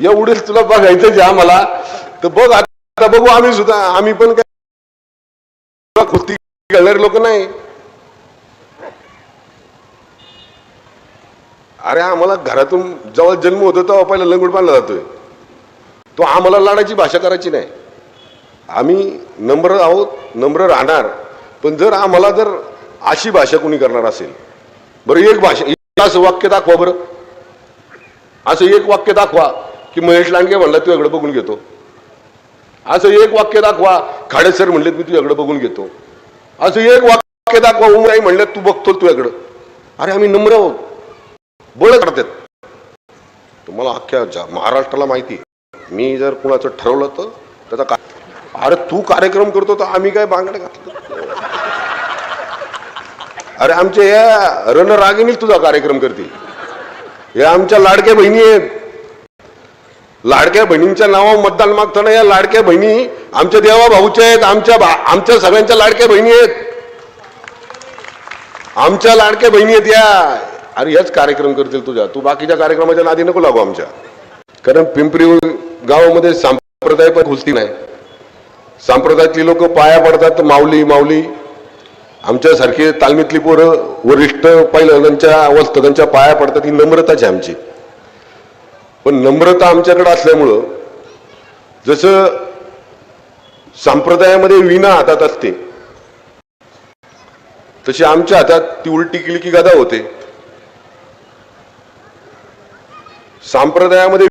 एवढेच तुला बघायचं जे आम्हाला. तर बघ आता बघू आम्ही सुद्धा. आम्ही पण काय कुस्ती लोक नाही. अरे आम्हाला घरातून जेव्हा जन्म होतो तेव्हा पहिला लंगूट बांधला जातोय. तो आम्हाला लाडाची भाषा करायची नाही. आम्ही नम्र आहोत नम्र राहणार. पण जर आम्हाला जर अशी भाषा कोणी करणार असेल बरं एक भाषा एक असं वाक्य दाखवा बरं. असं एक वाक्य दाखवा. की महेश लांडगे म्हणला तुझ्याकडे बघून घेतो. असं एक वाक्य दाखवा. खाडेसर म्हणले मी तुझ्याकडे बघून घेतो. असं एक वाक्य दाखवा. उमराई म्हणले तू बघतो तुझ्याकडं अरे आम्ही नम्र आहोत. बळ करतात तुम्हाला अख्ख्या महाराष्ट्राला माहिती आहे. मी जर कुणाचं ठरवलं तर त्याचा का अरे तू कार्यक्रम करतो तर आम्ही काय बांगडे घातलं? अरे आमच्या या रणरागिनीच तुझा कार्यक्रम करते या आमच्या लाडक्या बहिणी आहेत. लाडक्या बहिणींच्या नावावर मतदान मागताना या लाडक्या बहिणी आमच्या देवा भाऊच्या आहेत आमच्या भा- आमच्या सगळ्यांच्या लाडक्या बहिणी आहेत. आमच्या लाडक्या बहिणी आहेत या. अरे याच कार्यक्रम करतील तुझ्या. तू बाकीच्या कार्यक्रमाच्या नादी नको लागू आमच्या. कारण पिंपरी गावामध्ये संप्रदाय पण घुसती नाही. संप्रदायातली लोक पाया पडतात माऊली माऊली. आमच्यासारखे तालमीतली पोरं वरिष्ठ पहिल्यांच्या त्यांच्या पाया पडतात ही नम्रताच आहे आमची. पण नम्रता आमच्याकडे असल्यामुळं जसं संप्रदायामध्ये विना हातात असते तशी आमच्या हातात ती उलटी केली की गदा होते. संप्रदायामध्ये